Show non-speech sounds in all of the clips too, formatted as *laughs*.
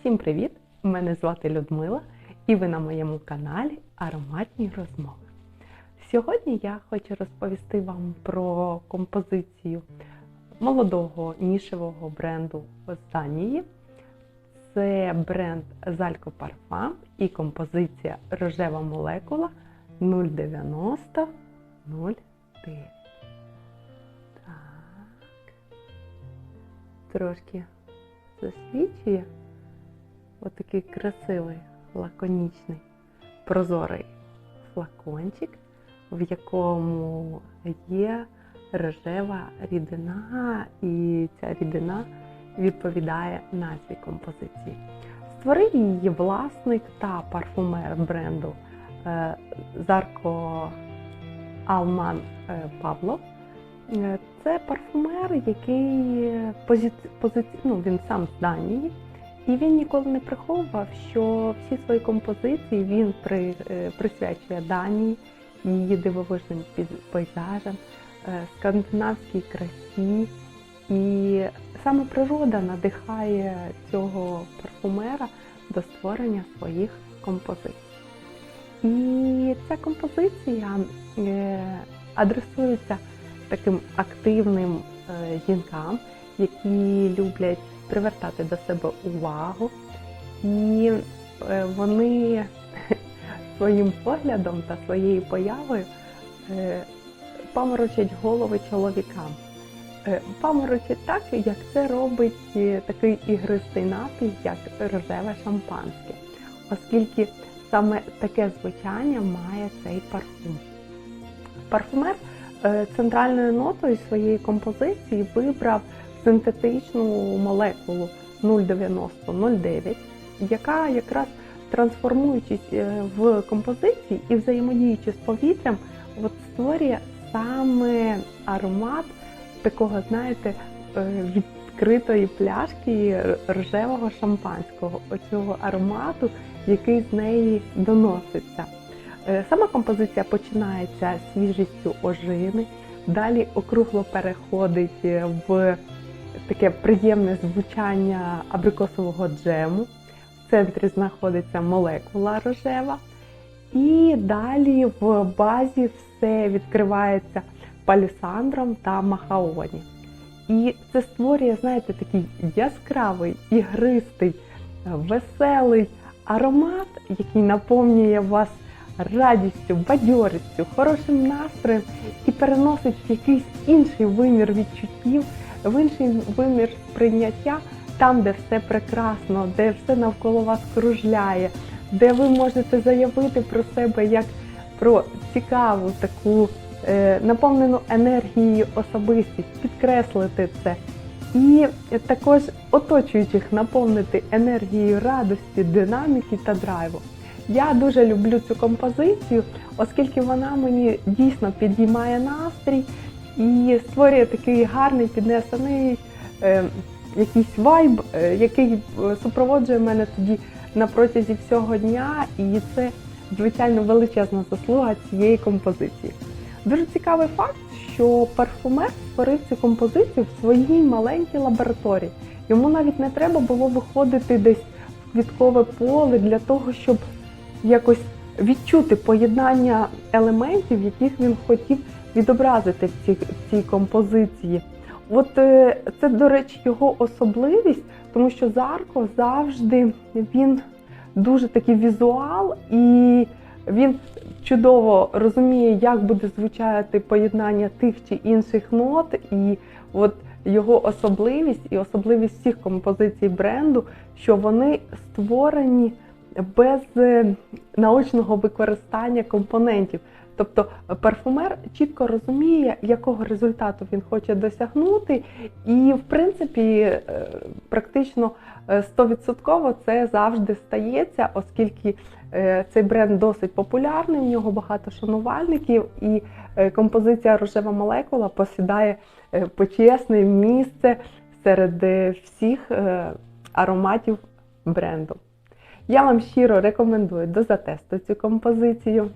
Всім привіт! Мене звати Людмила і ви на моєму каналі Ароматні розмови. Сьогодні я хочу розповісти вам про композицію молодого нішевого бренду з. Це бренд Zalco Parfum і композиція Рожева молекула 090 09. Так. Трошки засвічує. Отакий красивий, лаконічний, прозорий флакончик, в якому є рожева рідина, і ця рідина відповідає назві композиції. Створив її власник та парфумер бренду е, Зарко Алман е, Павло. Е, Це парфумер, який позиці... ну, він сам з Данії. І він ніколи не приховував, що всі свої композиції він при, е, присвячує Данії, її дивовижним пейзажам, е, скандинавській красі. І саме природа надихає цього парфумера до створення своїх композицій. І ця композиція е, адресується таким активним жінкам, які люблять привертати до себе увагу, і е, вони *laughs* своїм поглядом та своєю появою е, паморочать голови чоловікам. Е, Паморочать так, як це робить такий ігристий напій, як рожеве шампанське, оскільки саме таке звучання має цей парфум. Парфумер центральною нотою своєї композиції вибрав синтетичну молекулу 09009, яка якраз трансформуючись е, в композиції і взаємодіючи з повітрям, от створює саме аромат такого, знаєте, е, відкритої пляшки р- рожевого шампанського, оцього аромату, який з неї доноситься. Е, Сама композиція починається свіжістю ожини, далі округло переходить в таке приємне звучання абрикосового джему. В центрі знаходиться молекула рожева. І далі в базі все відкривається палісандром та махаоні. І це створює, знаєте, такий яскравий, ігристий, веселий аромат, який наповнює вас радістю, бадьорістю, хорошим настроєм і переносить якийсь інший вимір відчуттів, в інший вимір сприйняття, там, де все прекрасно, де все навколо вас кружляє, де ви можете заявити про себе як про цікаву таку е, наповнену енергією особистість, підкреслити це. І також оточуючих наповнити енергією радості, динаміки та драйву. Я дуже люблю цю композицію, оскільки вона мені дійсно підіймає настрій і створює такий гарний піднесений е, якийсь вайб, е, який е, супроводжує мене тоді на протязі всього дня, і це, звичайно, величезна заслуга цієї композиції. Дуже цікавий факт, що парфумер створив цю композицію в своїй маленькій лабораторії. Йому навіть не треба було виходити десь в квіткове поле для того, щоб якось відчути поєднання елементів, яких він хотів відобразити в цій, в цій композиції. От е, це, до речі, його особливість, тому що Зарко завжди він дуже такий візуал, і він чудово розуміє, як буде звучати поєднання тих чи інших нот, і от його особливість і особливість всіх композицій бренду, що вони створені без е, наочного використання компонентів. Тобто парфумер чітко розуміє, якого результату він хоче досягнути, і в принципі е, практично е, 100% це завжди стається, оскільки е, цей бренд досить популярний, в нього багато шанувальників, і е, композиція рожева молекула посідає е, почесне місце серед е, всіх е, ароматів бренду. Я вам щиро рекомендую до затесту цю композицію.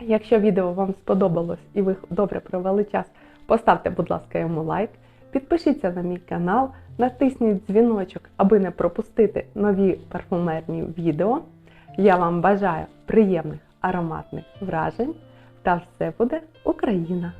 Якщо відео вам сподобалось і ви добре провели час, поставте, будь ласка, йому лайк, Підпишіться на мій канал, натисніть дзвіночок, аби не пропустити нові парфумерні відео. Я вам бажаю приємних ароматних вражень та все буде Україна!